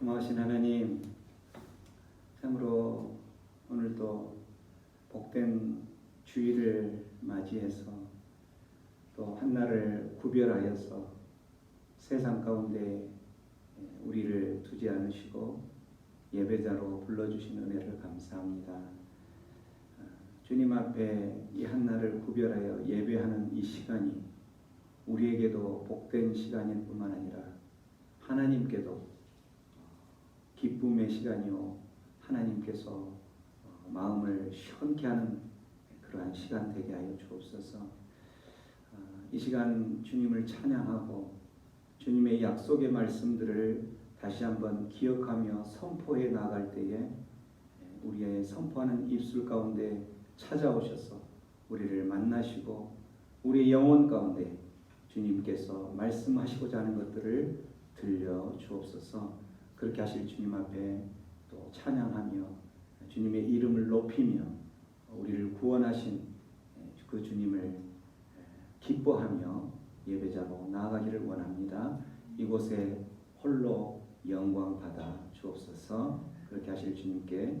고마우신 하나님, 참으로 오늘도 복된 주일을 맞이해서 또 한날을 구별하여서 세상 가운데 우리를 두지 않으시고 예배자로 불러주신 은혜를 감사합니다. 아, 주님 앞에 이 한날을 구별하여 예배하는 이 시간이 우리에게도 복된 시간일 뿐만 아니라 하나님께도 기쁨의 시간이요 하나님께서 어, 마음을 시원케 하는 그러한 시간 되게 하여 주옵소서. 아, 이 시간 주님을 찬양하고 주님의 약속의 말씀들을 다시 한번 기억하며 선포해 나갈 때에 우리의 선포하는 입술 가운데 찾아오셔서 우리를 만나시고 우리의 영혼 가운데 주님께서 말씀하시고자 하는 것들을 들려 주옵소서. 그렇게 하실 주님 앞에 또 찬양하며 주님의 이름을 높이며 우리를 구원하신 그 주님을 기뻐하며 예배자로 나아가기를 원합니다. 이곳에 홀로 영광 받아 주옵소서. 그렇게 하실 주님께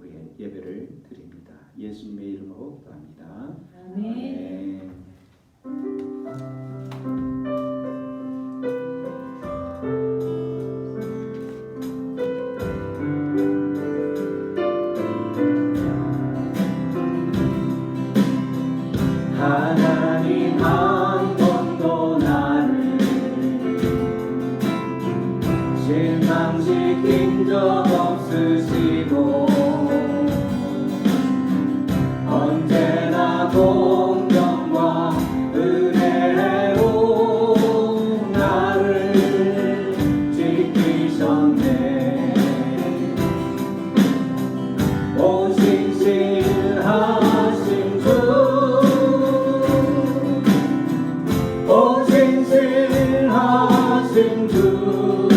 우리의 예배를 드립니다. 예수님의 이름으로 기도합니다. 아멘. 아멘. 오신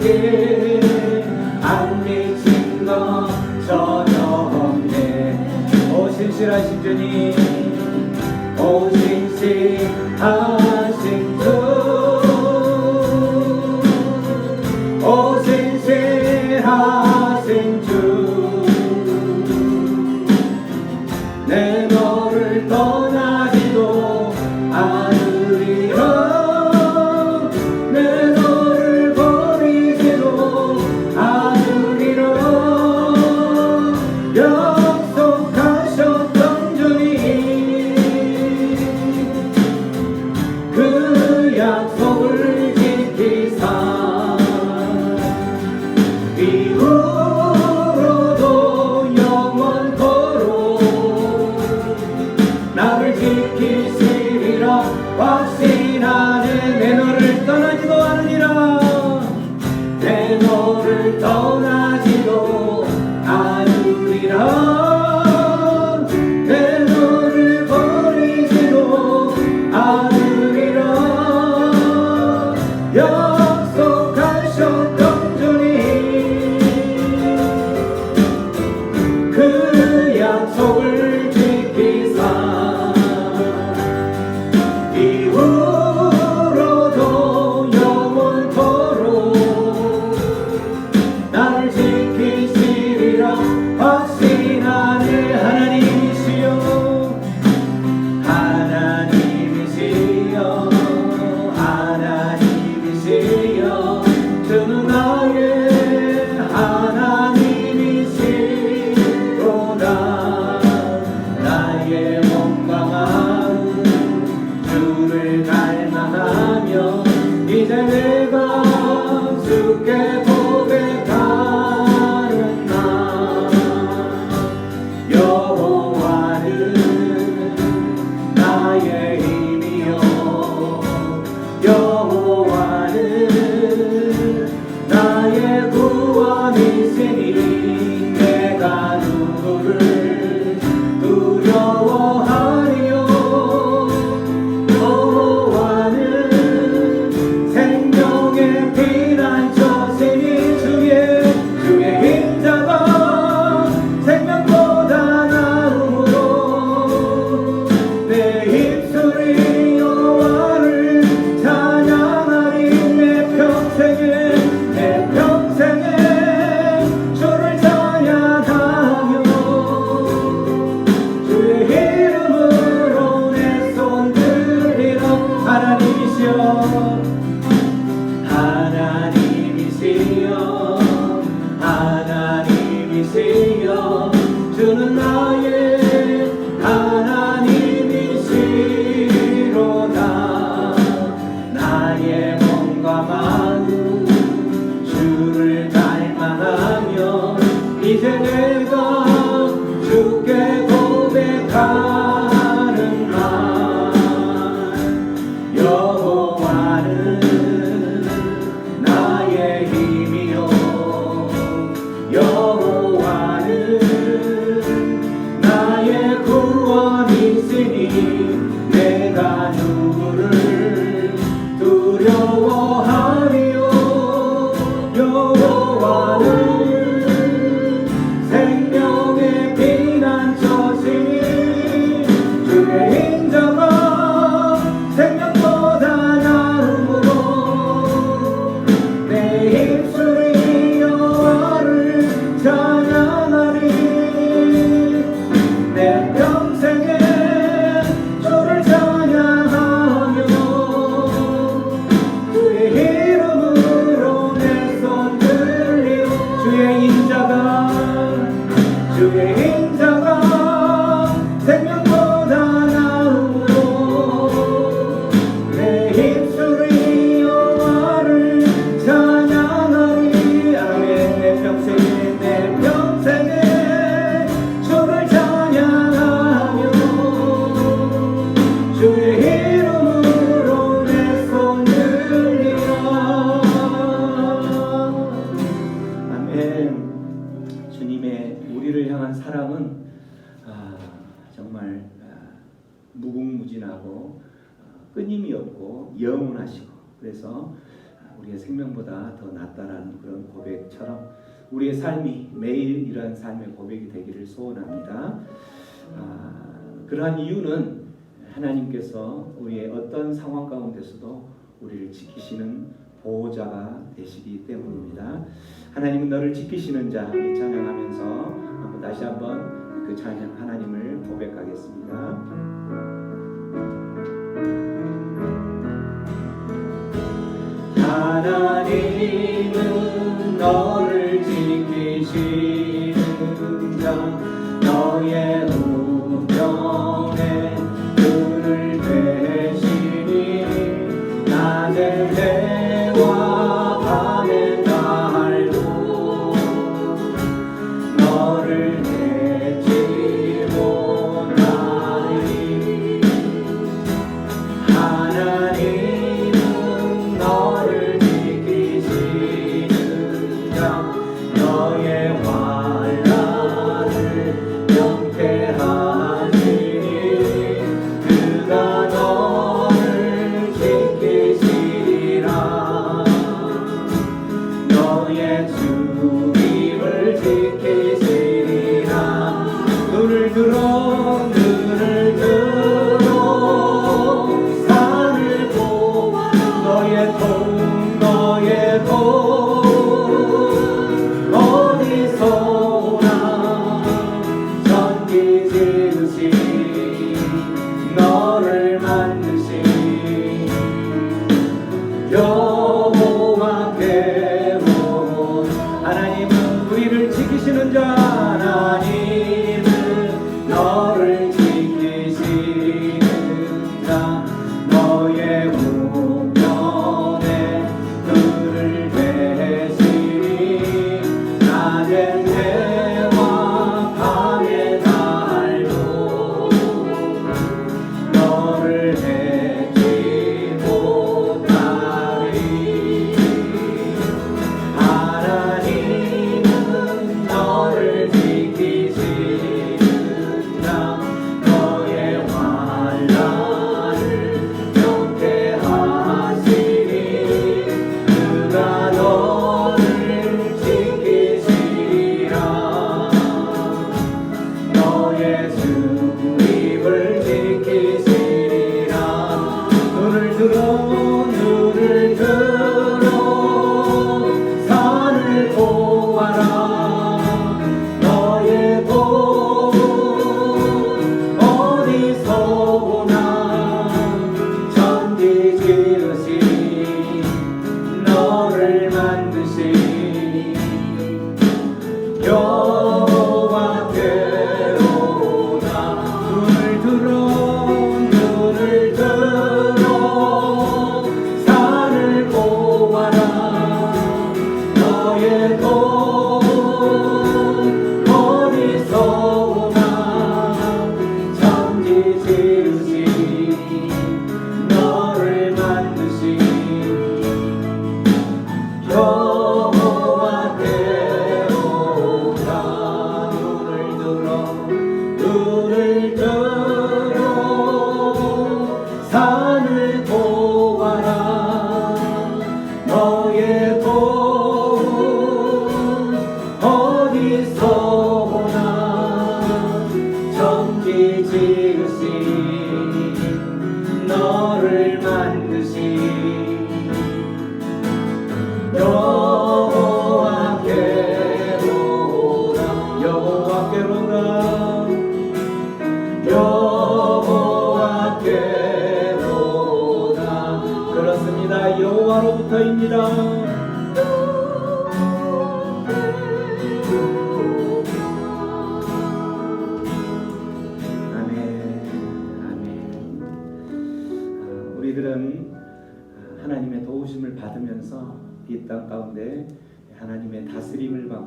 주의 하나님이시여 고백처럼 우리의 삶이 매일 이러한 삶의 고백이 되기를 소원합니다. 아, 그러한 이유는 하나님께서 우리의 어떤 상황 가운데서도 우리를 지키시는 보호자가 되시기 때문입니다. 하나님은 너를 지키시는 자이 찬양하면서 한번 다시 한번 그 찬양 하나님을 고백하겠습니다. 하나님은 너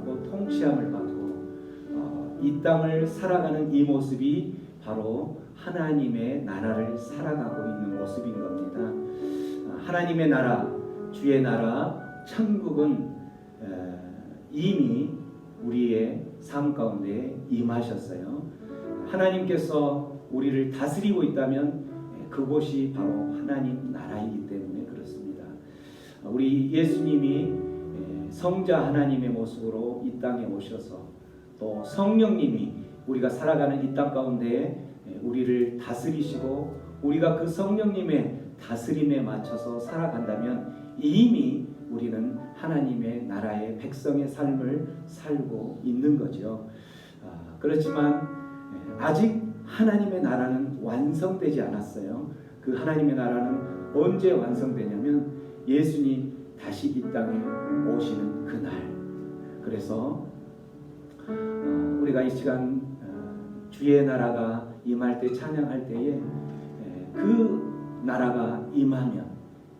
받고 통치함을 받고 어, 이 땅을 살아가는 이 모습이 바로 하나님의 나라를 살아가고 있는 모습인 겁니다. 아, 하나님의 나라, 주의 나라, 천국은 에, 이미 우리의 삶 가운데 임하셨어요. 하나님께서 우리를 다스리고 있다면 예, 그곳이 바로 하나님 나라이기 때문에 그렇습니다. 우리 예수님이 예, 성자 하나님의 모습으로 이 땅에 오셔서 또 성령님이 우리가 살아가는 이 땅 가운데 예, 우리를 다스리시고 우리가 그 성령님의 다스림에 맞춰서 살아간다면 이미 우리는 하나님의 나라의 백성의 삶을 살고 있는 거죠. 아, 그렇지만 예, 아직 하나님의 나라는 완성되지 않았어요. 그 하나님의 나라는 언제 완성되냐면 예수님 다시 이 땅에 오시는 그날. 그래서 어, 우리가 이 시간 어, 주의 나라가 임할 때 찬양할 때에 예, 그 나라가 임하면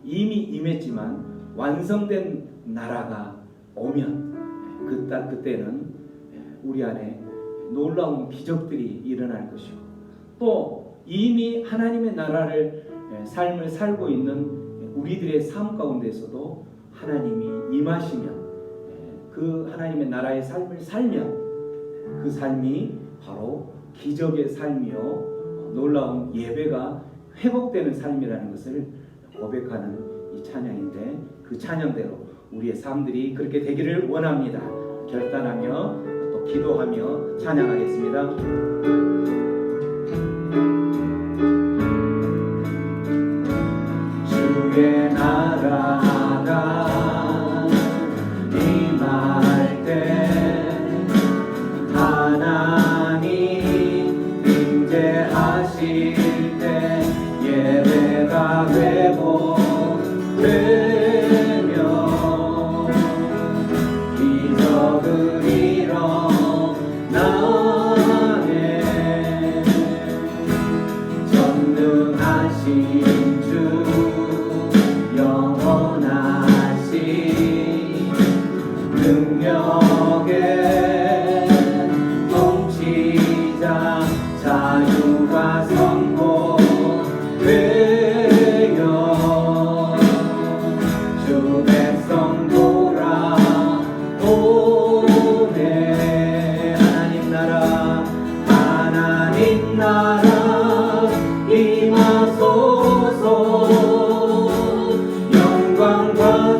이미 임했지만 완성된 나라가 오면 그때 그때는 우리 안에 놀라운 기적들이 일어날 것이고 또 이미 하나님의 나라를 삶을 살고 있는 우리들의 삶 가운데서도 하나님이 임하시면 그 하나님의 나라의 삶을 살면 그 삶이 바로 기적의 삶이요 놀라운 예배가 회복되는 삶이라는 것을 고백하는 이 찬양인데 그 찬양대로 우리의 삶들이 그렇게 되기를 원합니다. 결단하며 또 기도하며 찬양하겠습니다.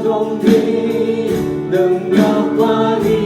ตรงนี้ดังกับว่านี้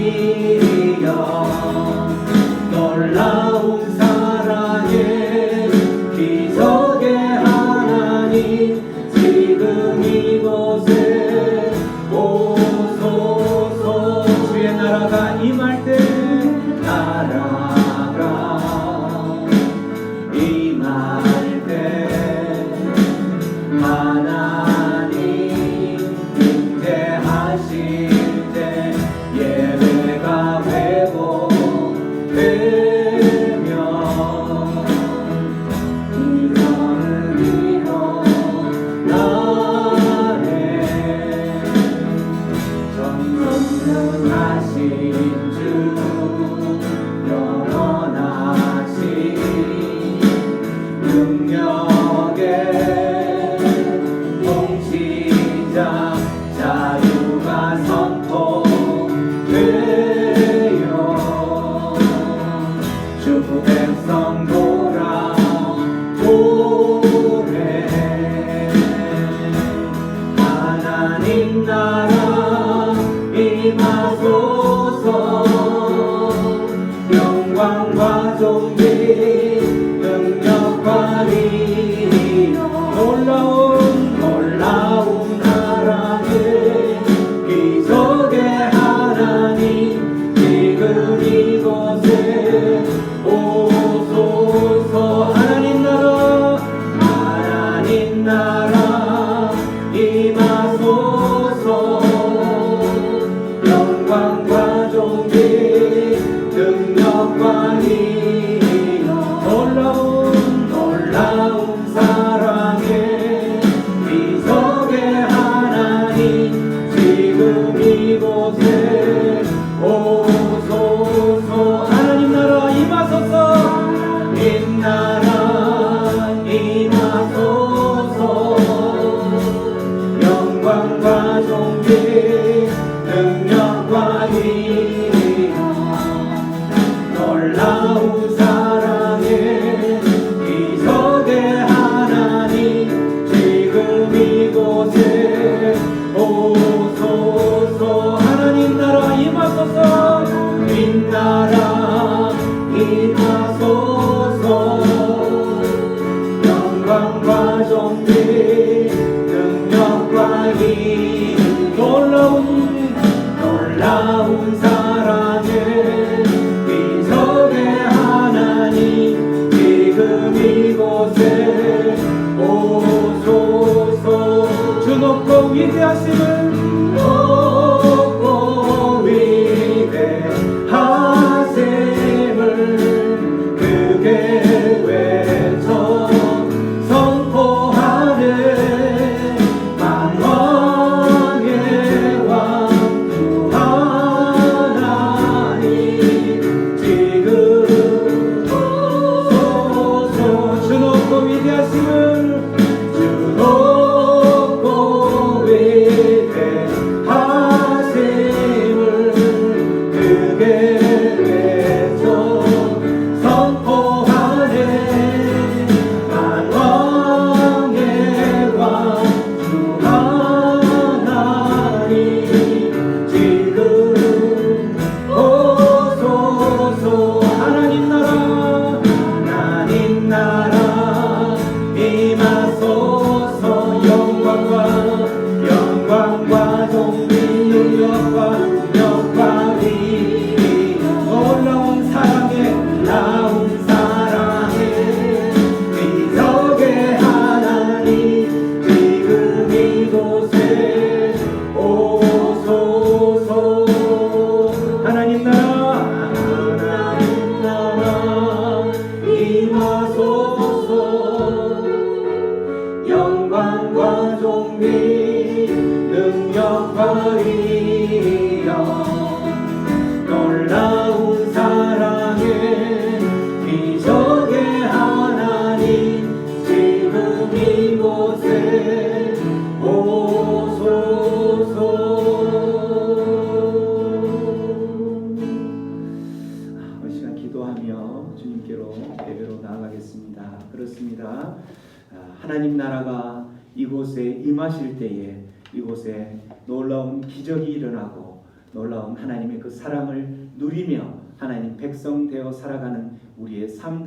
하나님 나라가 이곳에 임하실 때에 이곳에 놀 놀라운 기적이 일어나고 놀라운 하나님의 그 사랑을 누리며 하나님 백성 되어 살아가는 우리의 삶들